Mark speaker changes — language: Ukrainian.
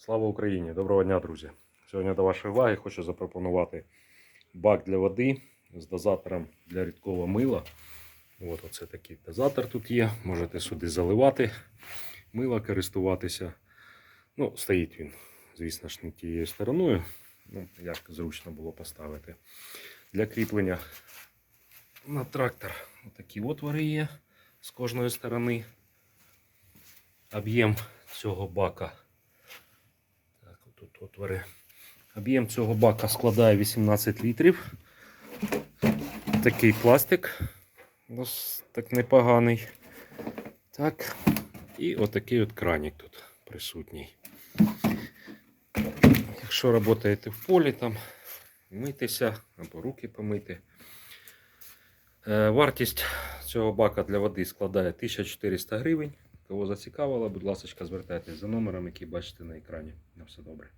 Speaker 1: Слава Україні! Доброго дня, друзі! Сьогодні до вашої уваги хочу запропонувати бак для води з дозатором для рідкого мила. От оце такий дозатор тут є. Можете сюди заливати мило, користуватися. Ну, стоїть він, звісно ж, не тією стороною. Ну, як зручно було поставити. Для кріплення на трактор такі отвори є з кожної сторони. Об'єм цього бака. Тут отвори. Об'єм цього бака складає 18 літрів. Такий пластик. Ось так непоганий. Так. І отакий от кранік тут присутній. Якщо працюєте в полі, там митися або руки помити. Е, Вартість цього бака для води складає 1400 гривень. Кого зацікавило, будь ласка, звертайтесь за номером, який бачите на екрані. На все добре.